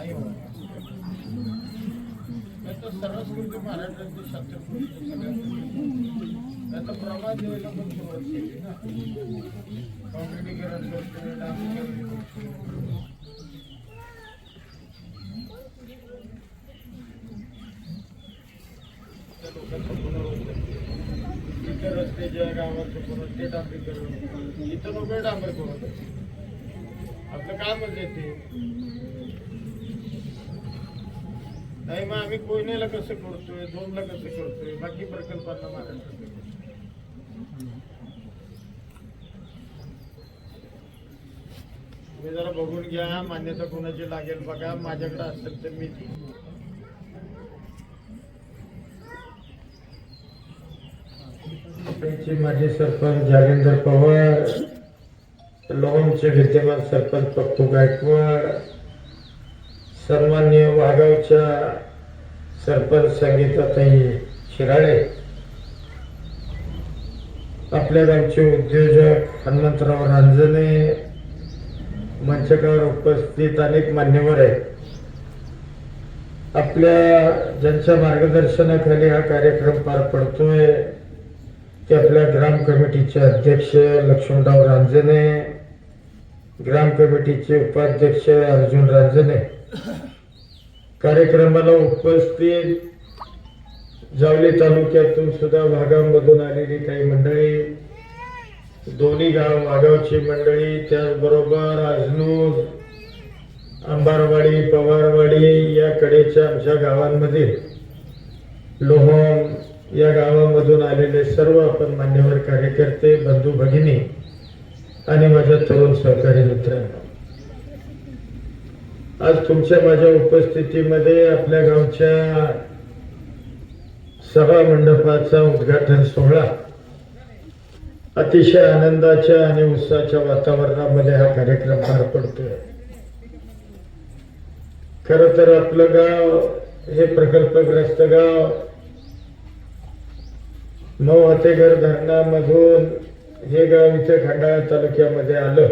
नाही होणार. नाही महाराष्ट्राची द्यायला पण सुरुवात केली ना कॉमेडीकरण करतोय डान्सकरण करतोय त्या लोकांचं पुनर्वसन रस्ते ज्या गावाचं पुनर् ते डांबरीकरण इथं लोक डांबर करत आपलं काय म्हणजे ते नाही मग आम्ही कोयनेला कसं करतोय दोनला कसं करतोय बाकी प्रकल्पांना महाराष्ट्रात तुम्ही जरा बघून घ्या मान्यता कोणाची लागेल बघा माझ्याकडे असेल तर मी माजी सरपंच जागेंद्र पवार लोहमचे विद्यमान सरपंच पप्पू गायकवाड सन्मान्य वाघावच्या सरपंच संगीताताई शिराळे आपल्या गावचे उद्योजक हनुमंतराव रांजणे मंचकावर उपस्थित अनेक मान्यवर आहेत. आपल्या ज्यांच्या मार्गदर्शनाखाली हा कार्यक्रम पार पडतोय ते आपल्या ग्राम कमिटीचे अध्यक्ष लक्ष्मणराव रांजणे ग्राम कमिटीचे उपाध्यक्ष अर्जुन रांजणे. कार्यक्रमाला उपस्थित जावली तालुक्यातून सुद्धा भागांमधून आलेली काही मंडळी दोन्ही गाव वागावची मंडळी त्याचबरोबर अजनूर अंबारवाडी पवारवाडी या कडेच्या आमच्या गावांमध्ये लोहम या गावामधून आलेले सर्व आपण मान्यवर कार्यकर्ते बंधू भगिनी आणि माझ्या तरुण सहकारी मित्रांनो. आज तुमच्या माझ्या उपस्थितीमध्ये आपल्या गावच्या सभा मंडपाचा उद्घाटन सोहळा अतिशय आनंदाच्या आणि उत्साहाच्या वातावरणामध्ये हा कार्यक्रम पार पडतोय. खर तर आपलं गाव हे प्रकल्पग्रस्त गाव नऊ हतेघर धरणामधून हे गाव इथे खंडाळा तालुक्यामध्ये आलं.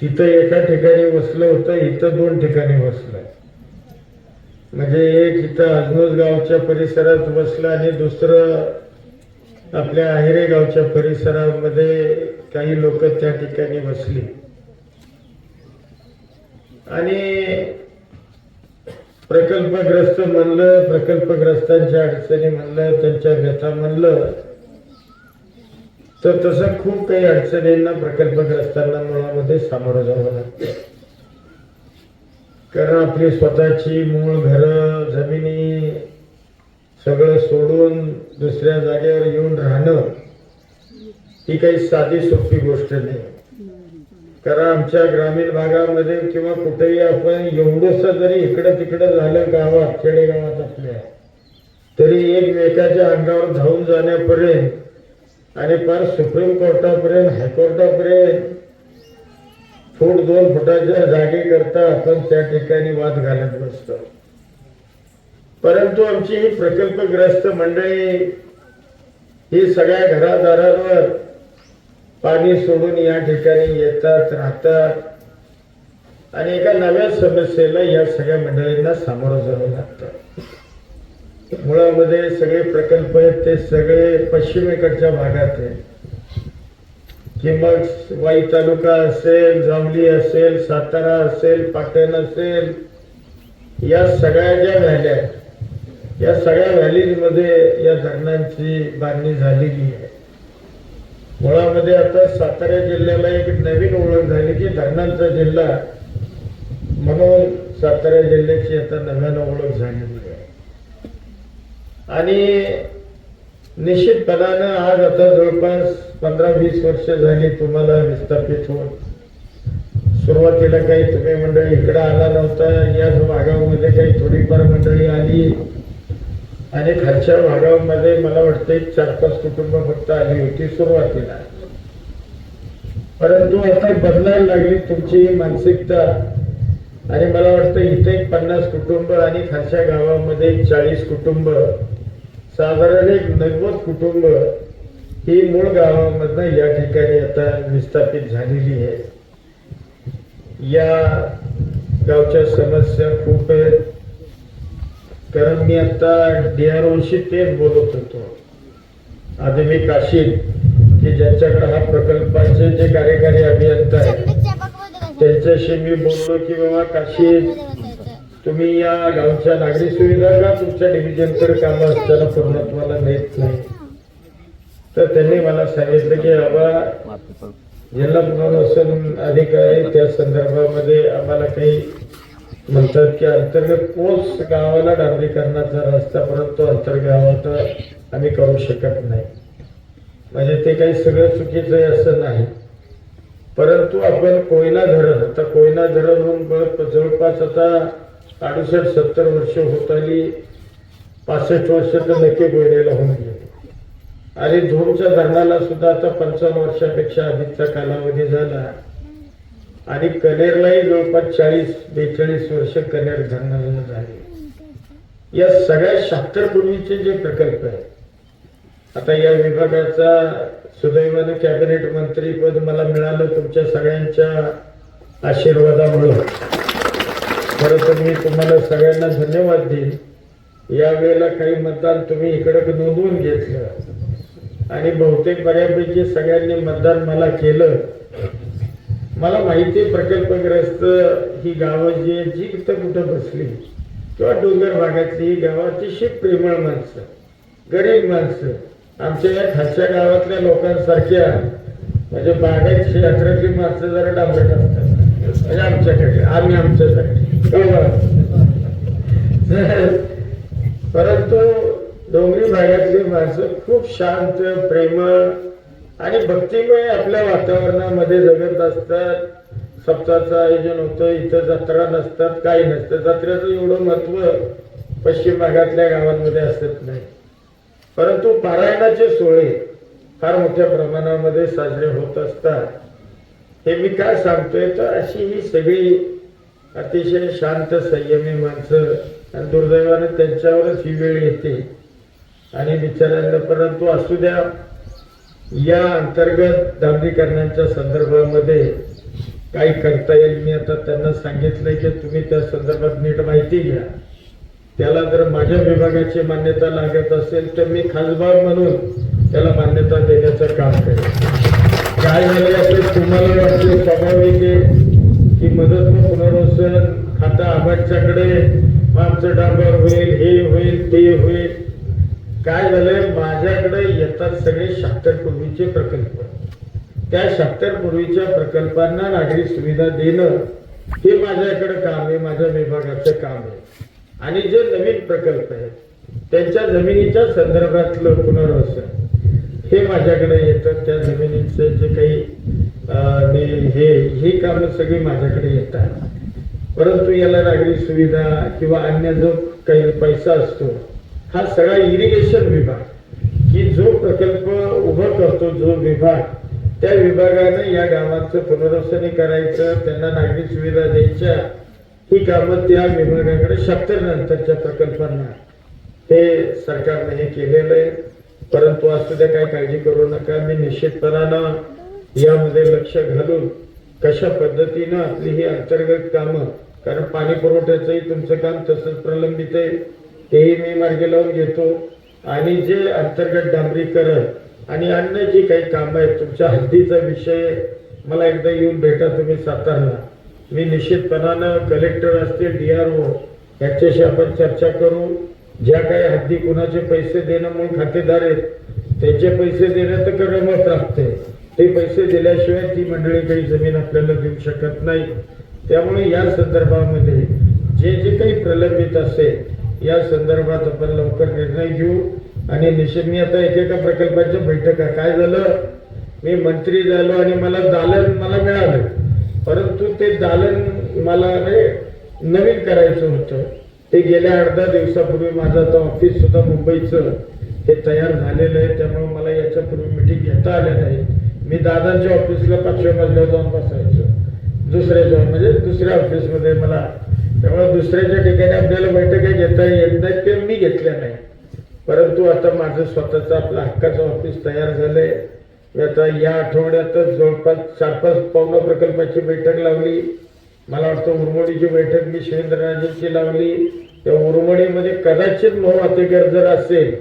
तिथं एका ठिकाणी वसलं होतं इथं दोन ठिकाणी वसलं. म्हणजे एक इथं अजनोज गावच्या परिसरात वसलं आणि दुसरं आपल्या आहिरे गावच्या परिसरामध्ये काही लोक त्या ठिकाणी वसली. आणि प्रकल्पग्रस्त म्हणलं प्रकल्पग्रस्तांच्या अडचणी म्हणलं त्यांच्या व्यथा म्हणलं तर तसं खूप काही अडचणींना प्रकल्पग्रस्तांना मुळामध्ये सामोरं जावं लागतं. कारण आपली स्वतःची मूळ घरं जमिनी सगळं सोडून दुसऱ्या जागेवर येऊन राहणं ही काही साधी सोपी गोष्ट नाही. कारण आमच्या ग्रामीण भागामध्ये किंवा कुठेही आपण एवढंसं जरी इकडं तिकडं झालं गावात खेडेगावात आपल्या तरी एकमेकाच्या अंगावर धावून जाण्यापर्यंत आणि फार सुप्रीम कोर्टापर्यंत हायकोर्टापर्यंत फूट दोन फुटाच्या जागे करता आपण त्या ठिकाणी वाद घालत बसतो. परंतु आमची ही प्रकल्पग्रस्त मंडळी ही सगळ्या घरादारांवर पाणी सोडून या ठिकाणी येतात राहतात. आणि एका नव्या समस्येला या सगळ्या मंडळींना सामोरं जावं लागतं. मुळामध्ये सगळे प्रकल्प आहेत ते सगळे पश्चिमेकडच्या भागात आहेत. कि मग वाई तालुका असेल जांभली असेल सातारा असेल पाटण असेल या सगळ्या ज्या व्हॅल्या आहेत, या सगळ्या व्हॅलीमध्ये या धरणांची बांधणी झालेली आहे. मुळामध्ये आता सातारा जिल्ह्याला एक नवीन ओळख झाली की धरणांचा जिल्हा म्हणून सातारा जिल्ह्याची आता नव्यानं ओळख झालेली आहे. आणि निश्चितपणानं आज आता जवळपास पंधरा वीस वर्ष झाली तुम्हाला विस्थापित होऊन. सुरुवातीला काही तुम्ही मंडळी इकडं आला नव्हता याच भागामध्ये काही थोडीफार मंडळी आली. आणि खालच्या भागामध्ये मला वाटतं एक चार पाच कुटुंब फक्त आली होती सुरुवातीला. परंतु आता बदलायला लागली तुमची मानसिकता. आणि मला वाटतं इथे एक पन्नास कुटुंब आणि खालच्या गावामध्ये एक चाळीस कुटुंब साधारण एक नव्वद कुटुंब ही मूळ गावामधनं या ठिकाणी आता विस्थापित झालेली आहे. या गावच्या समस्या खूप आहेत. कारण मी आता डी आर ओशी तेच बोलत होतो. आधी मी काशीत की ज्यांच्याकडे हा प्रकल्पाचे जे कार्यकारी अभियंता आहेत त्यांच्याशी मी बोललो की बाबा काशी तुम्ही या गावच्या नागरी सुविधा का तुमच्या डिव्हिजनकडे कामं असताना पूर्णत्वाला नेत नाही? तर त्यांनी मला सांगितलं की बाबा जिल्हा पुनर्वसन अधिकारी त्या संदर्भामध्ये आम्हाला काही म्हणतात की अंतर्गत पोच गावाला डांबरीकरणाचा रस्ता परंतु अंतर्गावात आम्ही करू शकत नाही. म्हणजे ते काही सगळं चुकीचं आहे असं नाही. परंतु आपण कोयना धरण आता कोयना धरण जवळपास आता साडेसाठ सत्तर वर्ष होत आली पासष्ट वर्ष तर नक्की कोयनेला होऊन गेली. आणि धूमच्या धरणाला सुद्धा आता पंचावन्न वर्षापेक्षा अधिकचा कालावधी झाला. आणि कनेरलाही जवळपास चाळीस बेचाळीस वर्ष कनेर धरणाला झाली. या सगळ्या शास्त्रपूर्वीचे जे प्रकल्प आहेत आता या विभागाचा सुदैवाने कॅबिनेट मंत्रीपद मला मिळालं तुमच्या सगळ्यांच्या आशीर्वादामुळं. खरं तर मी तुम्हाला सगळ्यांना धन्यवाद देईन. यावेळेला काही मतदान तुम्ही इकडे नोंदवून घेतलं. आणि बहुतेक बऱ्यापैकी सगळ्यांनी मतदान मला केलं. मला माहिती आहे प्रकल्पग्रस्त ही गावं जी जी इथं कुठं बसली. किंवा डोंगर भागातली ही गावं अतिशय प्रेमळ माणसं गरीब माणसं. आमच्या या खालच्या गावातल्या लोकांसारख्या म्हणजे बागायत यात्रातली माणसं जरा डांबट असतात. म्हणजे आमच्याकडे आम्ही आमच्यासाठी. परंतु डोंगरी भागातली माणसं खूप शांत प्रेमळ आणि भक्तिमय आपल्या वातावरणामध्ये जगत असतात. सप्ताहाचं आयोजन होतं इथं जत्रा नसतात काही नसतं. जत्रेचं एवढं महत्त्व पश्चिम भागातल्या गावांमध्ये असत नाही. परंतु पारायणाचे सोहळे फार मोठ्या प्रमाणामध्ये साजरे होत असतात. हे मी काय सांगतोय? तर अशी ही सगळी अतिशय शांत संयमी माणसं आणि दुर्दैवाने त्यांच्यावरच ही वेळ येते. आणि विचारायला परंतु असू द्या या अंतर्गत डांबरीकरणाच्या संदर्भामध्ये काही करता येईल. मी आता त्यांना सांगितलंय की तुम्ही त्या संदर्भात नीट माहिती घ्या. त्याला जर माझ्या विभागाची मान्यता लागत असेल तर मी खासबाग म्हणून त्याला मान्यता देण्याचं काम करेन. काय झालं असेल तुम्हाला वाटते? स्वाभाविक की मदत पुनर्वसन खाता आबादच्याकडे आमचं डांबर होईल हे होईल ते होईल. काय झालंय? माझ्याकडे येतात सगळे शहात्तर पूर्वीचे प्रकल्प. त्या शहात्तर पूर्वीच्या प्रकल्पांना नागरी सुविधा देणं हे माझ्याकडे काम आहे माझ्या विभागाचं काम आहे. आणि जे नवीन प्रकल्प आहेत त्यांच्या जमिनीच्या संदर्भातलं पुनर्वसन हे माझ्याकडे येतं. त्या जमिनीचे जे काही आणि हे ही कामं सगळी माझ्याकडे येतात परंतु याला नागरी सुविधा किंवा अन्य जो काही पैसा असतो हा सगळा इरिगेशन विभाग. की जो प्रकल्प उभा करतो जो विभाग त्या विभागाने या गावाचं पुनर्वसनी करायचं त्यांना नागरी सुविधा द्यायच्या ही कामं त्या विभागाकडे शक्तर नंतरच्या प्रकल्पांना. हे सरकारने हे केलेलं आहे. परंतु असू द्या काय काळजी करू नका. मी निश्चितपणानं यामध्ये लक्ष घालून कशा पद्धतीनं आपली ही अंतर्गत कामं कारण पाणी पुरवठ्याचंही तुमचं काम तसंच प्रलंबित आहे. तेही मी मार्गे लावून घेतो. आणि जे अंतर्गत डांबरीकरण आणि अन्य जी काही कामं आहेत तुमच्या हद्दीचा विषय मला एकदा येऊन भेटा तुम्ही सातारला. मी निश्चितपणानं कलेक्टर असतील डी आर ओ यांच्याशी आपण चर्चा करू. ज्या काही हद्दी कुणाचे पैसे देणं म्हणून खातेदार आहेत त्याचे पैसे देणं तर करमत राहते ते पैसे दिल्याशिवाय ती मंडळी काही जमीन आपल्याला देऊ शकत नाही. त्यामुळे या संदर्भामध्ये जे जे काही प्रलंबित असेल या संदर्भात आपण लवकर निर्णय घेऊ. आणि निश्चित मी आता एकेका प्रकल्पाच्या बैठका काय झालं? मी मंत्री झालो आणि मला दालन मला मिळालं. परंतु ते दालन मला नवीन करायचं होतं. ते गेल्या अर्धा दिवसापूर्वी माझं आता ऑफिस सुद्धा मुंबईचं हे तयार झालेलं आहे. त्यामुळे मला याच्यापूर्वी मिटिंग घेता आल्या नाही मी दादांच्या ऑफिसला पाचव्या मजल्यावर जाऊन बसायचो. दुसऱ्या जाऊन म्हणजे दुसऱ्या ऑफिसमध्ये मला त्यामुळे दुसऱ्याच्या ठिकाणी आपल्याला बैठका घेता येत नाहीत ते मी घेतल्या नाही. परंतु आता माझं स्वतःचं आपलं हक्काचं ऑफिस तयार झालंय. मी आता या आठवड्यातच जवळपास चार पाच पावलं प्रकल्पाची बैठक लावली. मला वाटतं उरमोडीची बैठक मी शिवेंद्रराजेंची लावली. त्या उरमोडीमध्ये कदाचित मोह जर असेल.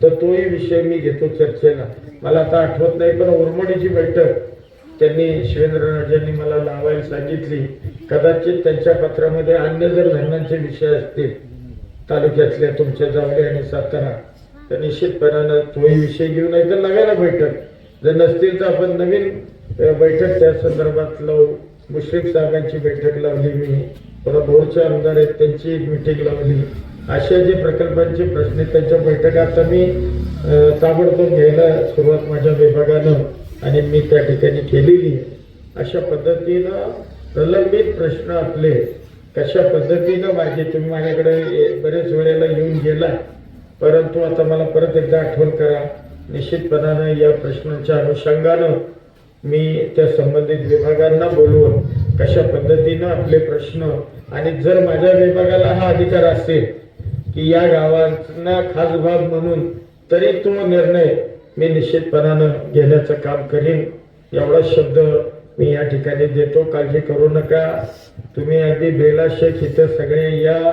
तर तोही विषय मी घेतो चर्चेला. मला आता आठवत नाही पण उर्मणीची बैठक त्यांनी शिवेंद्रराजांनी मला लावायला सांगितली. कदाचित त्यांच्या पत्रामध्ये अन्य जर धरणांचे विषय असतील तालुक्यातल्या तुमच्या जावली आणि सातारा तर निश्चितपणानं तोही विषय घेऊन नाही तर नव्यानं बैठक. जर नसतील तर आपण नवीन बैठक त्या संदर्भात लावू मुश्रीफ साहेबांची बैठक लावली मी. परत भोरचे आमदार आहेत त्यांची एक मिटिंग लावली. अशा जे प्रकल्पांचे प्रश्न त्यांच्या बैठका आता मी ताबडतोब घ्यायला सुरुवात माझ्या विभागानं आणि मी त्या ठिकाणी केलेली अशा पद्धतीनं प्रलंबित प्रश्न आपले कशा पद्धतीनं माझे तुम्ही माझ्याकडे बरेच वेळेला येऊन गेला परंतु आता मला परत एकदा आठवण करा. निश्चितपणानं या प्रश्नांच्या अनुषंगानं मी त्या संबंधित विभागांना बोलवून कशा पद्धतीनं आपले प्रश्न आणि जर माझ्या विभागाला हा अधिकार असेल की या गावांना खास भाग म्हणून तरी तो निर्णय मी निश्चितपणानं घेण्याचं काम करीन. एवढा शब्द मी या ठिकाणी देतो. काळजी करू नका. तुम्ही अगदी बेला शेख इथं सगळे या.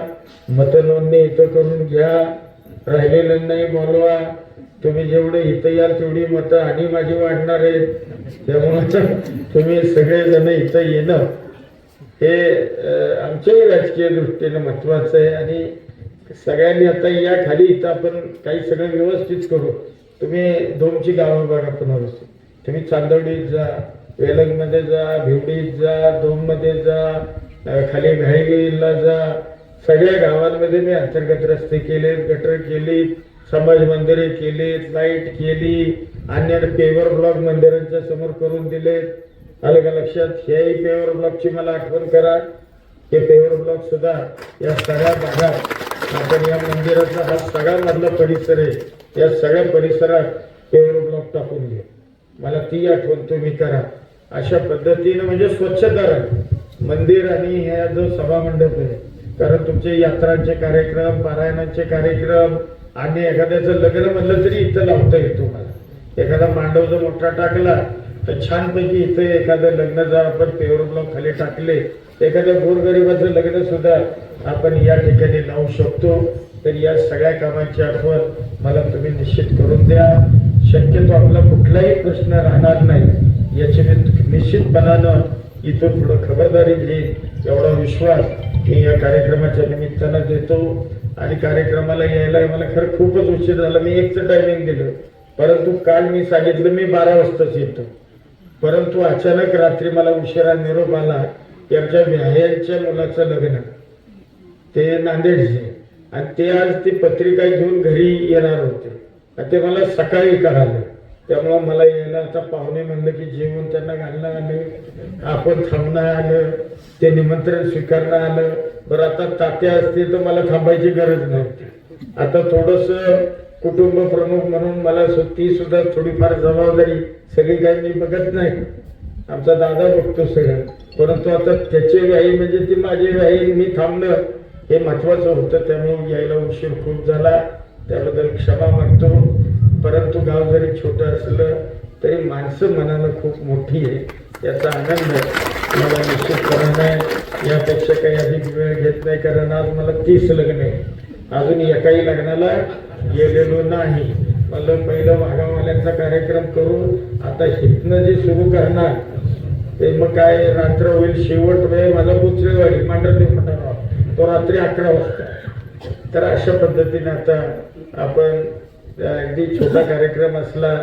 मतनोंदणी इथं करून घ्या. राहिलेलं नाही बोलवा. तुम्ही जेवढे इथं याल तेवढी मतं आणि माझी वाढणार आहेत. त्यामुळे तुम्ही सगळेजण इथं येणं हे आमच्याही राजकीय दृष्टीने महत्वाचं आहे आणि सगळ्यांनी आता या खाली इथं आपण काही सगळं व्यवस्थित करू. तुम्ही दोमची गावं बघा पुन्हा व्यवस्थित. तुम्ही चांदवडीत जा वेलंगमध्ये जा भिवडीत जा दोममध्ये जा खाली घाईला जा. सगळ्या गावांमध्ये मी अंतर्गत रस्ते केलेत गटर केली समाज मंदिरे केलीत लाइट केली अन्य पेवर ब्लॉक मंदिरांच्या समोर करून दिलेत. आलं का लक्षात ह्याही पेवर ब्लॉकची मला आठवण करा. हे पेवर ब्लॉक सुद्धा या सगळ्या भागात आपण या मंदिराचा हा सगळ्यामधला परिसर आहे. या सगळ्या परिसरात पेवर ब्लॉक टाकून घे. मला ती आठवण तुम्ही करा. अशा पद्धतीनं म्हणजे स्वच्छता राहा. मंदिर आणि ह्या जो सभा मंडप आहे कारण तुमचे यात्रांचे कार्यक्रम पारायणाचे कार्यक्रम आणि एखाद्याचं लग्न म्हणलं तरी इथं लावता येईल तुम्हाला एखादा मांडव जर मोठा टाकला तर छानपैकी इथे एखादं लग्न जर आपण पेवर ब्लॉक खाली टाकले. एखाद्या गोरगरिबाचं लग्न सुद्धा आपण या ठिकाणी लावू शकतो. तर या सगळ्या कामांची आठवण मला तुम्ही निश्चित करून द्या. शक्यतो आपला कुठलाही प्रश्न राहणार नाही. याची मी निश्चितपणानं इथून पुढं खबरदारी घेईन. एवढा विश्वास मी या कार्यक्रमाच्या निमित्तानं देतो. आणि कार्यक्रमाला यायला मला खरं खूपच उशीर झाला. मी एकचं टायमिंग दिलं. परंतु काल मी सांगितलं मी बारा वाजताच येतो. परंतु अचानक रात्री मला उशिरा निरोप आला की आमच्या मुलाचं लग्न. ते नांदेडचे. आणि ते आज ती पत्रिका घेऊन घरी येणार होते. आणि ते मला सकाळी कळालं. त्यामुळं मला यायला आता पाहुणे म्हणलं की जेवण त्यांना घालणं आलं आपण थांबणं आलं ते निमंत्रण स्वीकारणं आलं. बरं आता तात्या असतील तर मला थांबायची गरज नव्हती. आता थोडस कुटुंब प्रमुख म्हणून मला ती सुद्धा थोडीफार जबाबदारी सगळी काही मी बघत नाही. आमचा दादा बघतो सगळं. परंतु आता त्याची व्याही म्हणजे ती माझी व्याही मी थांबणं हे महत्वाचं होतं त्यामुळे यायला उशीर खूप झाला. त्याबद्दल क्षमा मागतो. परंतु गाव जरी छोटं असलं तरी माणसं मनानं खूप मोठी आहे. याचा आनंद मला निश्चितपणाने यापेक्षा काही अधिक वेळ घेत नाही कारण आज मला तीस लग्न आहे. अजून एकाही लग्नाला गेलेलो नाही. मला पहिलं भागावाल्यांचा कार्यक्रम करून आता हितनं जे सुरू करणार ते मग काय रात्र होईल शेवट वेळ मला पुत्र होईल मांडरदेव पठारावर तो रात्री अकरा वाजता. तर अशा पद्धतीने आता आपण अगदी छोटा कार्यक्रम असला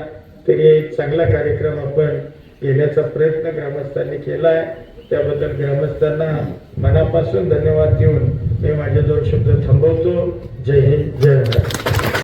तरी एक चांगला कार्यक्रम आपण घेण्याचा प्रयत्न ग्रामस्थांनी केला आहे त्याबद्दल ग्रामस्थांना मनापासून धन्यवाद देऊन मी माझे दोन शब्द थांबवतो. जय हिंद जय महाराष्ट्र